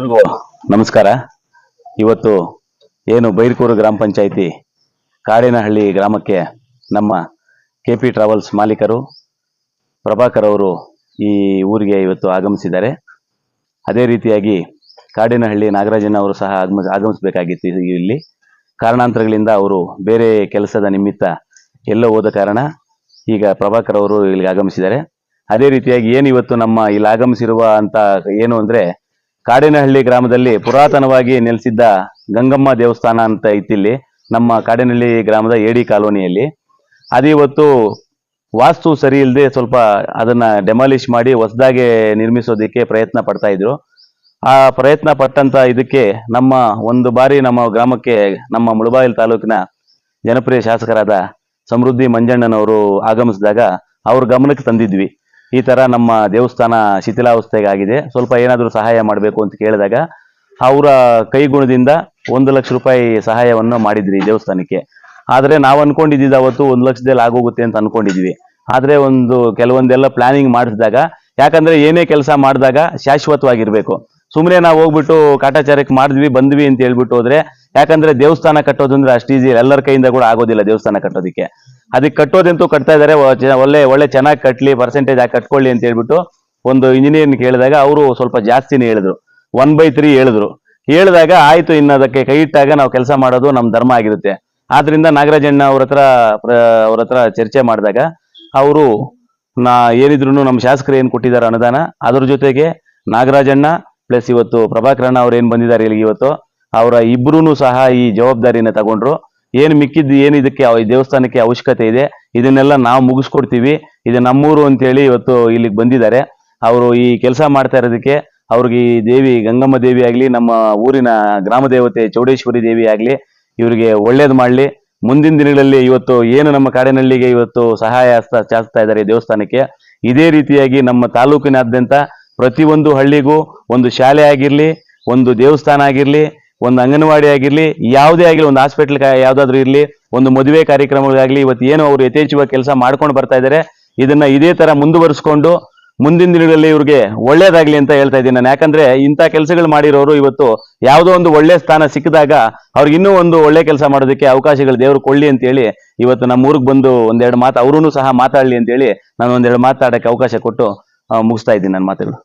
ಎಲ್ರಿಗೂ ನಮಸ್ಕಾರ. ಇವತ್ತು ಏನು ಬೈರ್ಕೂರು ಗ್ರಾಮ ಪಂಚಾಯಿತಿ ಕಾಡಿನಹಳ್ಳಿ ಗ್ರಾಮಕ್ಕೆ ನಮ್ಮ ಕೆ ಪಿ ಟ್ರಾವೆಲ್ಸ್ ಮಾಲೀಕರು ಪ್ರಭಾಕರ್ ಅವರು ಈ ಊರಿಗೆ ಇವತ್ತು ಆಗಮಿಸಿದ್ದಾರೆ. ಅದೇ ರೀತಿಯಾಗಿ ಕಾಡಿನಹಳ್ಳಿ ನಾಗರಾಜನ್ ಅವರು ಸಹ ಆಗಮ, ಆಗಮಿಸಬೇಕಾಗಿತ್ತು ಇಲ್ಲಿ. ಕಾರಣಾಂತರಗಳಿಂದ ಅವರು ಬೇರೆ ಕೆಲಸದ ನಿಮಿತ್ತ ಎಲ್ಲೋ ಹೋದ ಕಾರಣ ಈಗ ಪ್ರಭಾಕರ್ ಅವರು ಇಲ್ಲಿಗೆ ಆಗಮಿಸಿದ್ದಾರೆ. ಅದೇ ರೀತಿಯಾಗಿ ಏನು ಇವತ್ತು ನಮ್ಮ ಇಲ್ಲಿ ಆಗಮಿಸಿರುವ ಅಂತ ಏನು ಅಂದ್ರೆ ಕಾಡೇನಹಳ್ಳಿ ಗ್ರಾಮದಲ್ಲಿ ಪುರಾತನವಾಗಿ ನೆಲೆಸಿದ್ದ ಗಂಗಮ್ಮ ದೇವಸ್ಥಾನ ಅಂತ ಇತ್ತಿಲ್ಲಿ ನಮ್ಮ ಕಾಡಿನಹಳ್ಳಿ ಗ್ರಾಮದ ಏಡಿ ಕಾಲೋನಿಯಲ್ಲಿ. ಅದು ಇವತ್ತು ವಾಸ್ತು ಸರಿ ಇಲ್ಲದೆ ಸ್ವಲ್ಪ ಅದನ್ನ ಡೆಮಾಲಿಷ್ ಮಾಡಿ ಹೊಸದಾಗಿ ನಿರ್ಮಿಸೋದಕ್ಕೆ ಪ್ರಯತ್ನ ಪಡ್ತಾ ಇದ್ರು. ಆ ಪ್ರಯತ್ನ ಪಟ್ಟಂತ ಇದಕ್ಕೆ ನಮ್ಮ ಒಂದು ಬಾರಿ ನಮ್ಮ ಗ್ರಾಮಕ್ಕೆ ನಮ್ಮ ಮುಳಬಾಗಿಲು ತಾಲೂಕಿನ ಜನಪ್ರಿಯ ಶಾಸಕರಾದ ಸಮೃದ್ಧಿ ಮಂಜಣ್ಣನವರು ಆಗಮಿಸಿದಾಗ ಅವ್ರ ಗಮನಕ್ಕೆ ತಂದಿದ್ವಿ. ಈ ತರ ನಮ್ಮ ದೇವಸ್ಥಾನ ಶಿಥಿಲಾವಸ್ಥೆಗಾಗಿದೆ. ಸ್ವಲ್ಪ ಏನಾದರೂ ಸಹಾಯ ಮಾಡಬೇಕು ಅಂತ ಕೇಳಿದಾಗ ಅವರ ಕೈಗುಣದಿಂದ ಒಂದು ಲಕ್ಷ ರೂಪಾಯಿ ಸಹಾಯವನ್ನು ಮಾಡಿದ್ರಿ ದೇವಸ್ಥಾನಕ್ಕೆ. ಆದರೆ ನಾವು ಅನ್ಕೊಂಡಿದ್ದಿದ್ದು ಅವತ್ತು ಒಂದು ಲಕ್ಷದಲ್ಲಿ ಆಗೋಗುತ್ತೆ ಅಂತ ಅನ್ಕೊಂಡಿದ್ವಿ. ಆದರೆ ಒಂದು ಕೆಲವೊಂದೆಲ್ಲ ಪ್ಲಾನಿಂಗ್ ಮಾಡಿಸಿದಾಗ, ಯಾಕಂದ್ರೆ ಏನೇ ಕೆಲಸ ಮಾಡಿದಾಗ ಶಾಶ್ವತವಾಗಿರಬೇಕು. ಸುಮ್ಮನೆ ನಾವು ಹೋಗ್ಬಿಟ್ಟು ಕಾಟಾಚಾರಕ್ಕೆ ಮಾಡಿದ್ವಿ, ಬಂದ್ವಿ ಅಂತ ಹೇಳ್ಬಿಟ್ಟು ಹೋದ್ರೆ ಯಾಕಂದ್ರೆ ದೇವಸ್ಥಾನ ಕಟ್ಟೋದು ಅಂದ್ರೆ ಅಷ್ಟು ಈಸಿ ಎಲ್ಲರ ಕೈಯಿಂದ ಕೂಡ ಆಗೋದಿಲ್ಲ ದೇವಸ್ಥಾನ ಕಟ್ಟೋದಕ್ಕೆ. ಅದಕ್ಕೆ ಕಟ್ಟೋದಂತೂ ಕಟ್ತಾ ಇದಾರೆ ಒಳ್ಳೆ ಒಳ್ಳೆ ಚೆನ್ನಾಗಿ ಕಟ್ಲಿ ಪರ್ಸೆಂಟೇಜ್ ಆಗಿ ಕಟ್ಕೊಳ್ಳಿ ಅಂತ ಹೇಳ್ಬಿಟ್ಟು ಒಂದು ಇಂಜಿನಿಯರ್ ಕೇಳಿದಾಗ ಅವರು ಸ್ವಲ್ಪ ಜಾಸ್ತಿನೇ ಹೇಳಿದ್ರು. ಒನ್ ಬೈ ತ್ರೀ ಹೇಳಿದ್ರು. ಹೇಳಿದಾಗ ಆಯ್ತು, ಇನ್ನು ಅದಕ್ಕೆ ಕೈ ಇಟ್ಟಾಗ ನಾವು ಕೆಲಸ ಮಾಡೋದು ನಮ್ಮ ಧರ್ಮ ಆಗಿರುತ್ತೆ. ಆದ್ರಿಂದ ನಾಗರಾಜಣ್ಣ ಅವ್ರ ಹತ್ರ ಅವ್ರ ಹತ್ರ ಚರ್ಚೆ ಮಾಡಿದಾಗ ಅವರು, ನಾ ಏನಿದ್ರು ನಮ್ಮ ಶಾಸಕರು ಏನು ಕೊಟ್ಟಿದ್ದಾರೆ ಅನುದಾನ, ಅದ್ರ ಜೊತೆಗೆ ನಾಗರಾಜಣ್ಣ ಪ್ಲಸ್ ಇವತ್ತು ಪ್ರಭಾಕರಣ್ಣ ಅವ್ರು ಏನು ಬಂದಿದ್ದಾರೆ ಇಲ್ಲಿಗೆ ಇವತ್ತು ಅವರ ಇಬ್ರು ಸಹ ಈ ಜವಾಬ್ದಾರಿನ ತಗೊಂಡ್ರು. ಏನು ಮಿಕ್ಕಿದ್ದು, ಏನು ಇದಕ್ಕೆ ದೇವಸ್ಥಾನಕ್ಕೆ ಅವಶ್ಯಕತೆ ಇದೆ, ಇದನ್ನೆಲ್ಲ ನಾವು ಮುಗಿಸ್ಕೊಡ್ತೀವಿ. ಇದು ನಮ್ಮೂರು ಅಂತೇಳಿ ಇವತ್ತು ಇಲ್ಲಿಗೆ ಬಂದಿದ್ದಾರೆ. ಅವರು ಈ ಕೆಲಸ ಮಾಡ್ತಾ ಇರೋದಕ್ಕೆ, ಅವ್ರಿಗೆ ಈ ದೇವಿ, ಗಂಗಮ್ಮ ದೇವಿ ಆಗಲಿ, ನಮ್ಮ ಊರಿನ ಗ್ರಾಮ ದೇವತೆ ಚೌಡೇಶ್ವರಿ ದೇವಿ ಆಗಲಿ, ಇವರಿಗೆ ಒಳ್ಳೇದು ಮಾಡಲಿ. ಮುಂದಿನ ದಿನಗಳಲ್ಲಿ ಇವತ್ತು ಏನು ನಮ್ಮ ಕಾಡಿನಹಳ್ಳಿಗೆ ಇವತ್ತು ಸಹಾಯ ಚಾಚ್ತಾ ಇದ್ದಾರೆ ದೇವಸ್ಥಾನಕ್ಕೆ, ಇದೇ ರೀತಿಯಾಗಿ ನಮ್ಮ ತಾಲೂಕಿನಾದ್ಯಂತ ಪ್ರತಿಯೊಂದು ಹಳ್ಳಿಗೂ ಒಂದು ಶಾಲೆ ಆಗಿರಲಿ, ಒಂದು ದೇವಸ್ಥಾನ ಆಗಿರ್ಲಿ ಒಂದು ಅಂಗನವಾಡಿ ಆಗಿರ್ಲಿ, ಯಾವುದೇ ಆಗಿರ್ಲಿ, ಒಂದು ಹಾಸ್ಪಿಟಲ್ ಯಾವ್ದಾದ್ರು ಇರಲಿ, ಒಂದು ಮದುವೆ ಕಾರ್ಯಕ್ರಮಗಳಾಗಲಿ ಇವತ್ತು ಏನು ಅವರು ಯಥೇಚ್ಛವಾಗಿ ಕೆಲಸ ಮಾಡ್ಕೊಂಡು ಬರ್ತಾ ಇದ್ದಾರೆ ಇದನ್ನ ಇದೇ ತರ ಮುಂದುವರಿಸ್ಕೊಂಡು ಮುಂದಿನ ದಿನಗಳಲ್ಲಿ ಇವ್ರಿಗೆ ಒಳ್ಳೇದಾಗ್ಲಿ ಅಂತ ಹೇಳ್ತಾ ಇದ್ದೀನಿ ನಾನು. ಯಾಕಂದ್ರೆ ಇಂಥ ಕೆಲಸಗಳು ಮಾಡಿರೋರು ಇವತ್ತು ಯಾವುದೋ ಒಂದು ಒಳ್ಳೆ ಸ್ಥಾನ ಸಿಕ್ಕಿದಾಗ ಅವ್ರಿಗೆ ಇನ್ನೂ ಒಂದು ಒಳ್ಳೆ ಕೆಲಸ ಮಾಡೋದಕ್ಕೆ ಅವಕಾಶಗಳು ದೇವರು ಕೊಳ್ಳಿ ಅಂತ ಹೇಳಿ ಇವತ್ತು ನಮ್ಮ ಊರಿಗೆ ಬಂದು ಒಂದೆರಡು ಮಾತು ಅವರೂ ಸಹ ಮಾತಾಡ್ಲಿ ಅಂತ ಹೇಳಿ ನಾನು ಒಂದೆರಡು ಮಾತಾಡಕ್ಕೆ ಅವಕಾಶ ಕೊಟ್ಟು ಮುಗಿಸ್ತಾ ಇದ್ದೀನಿ ನನ್ನ ಮಾತುಗಳು.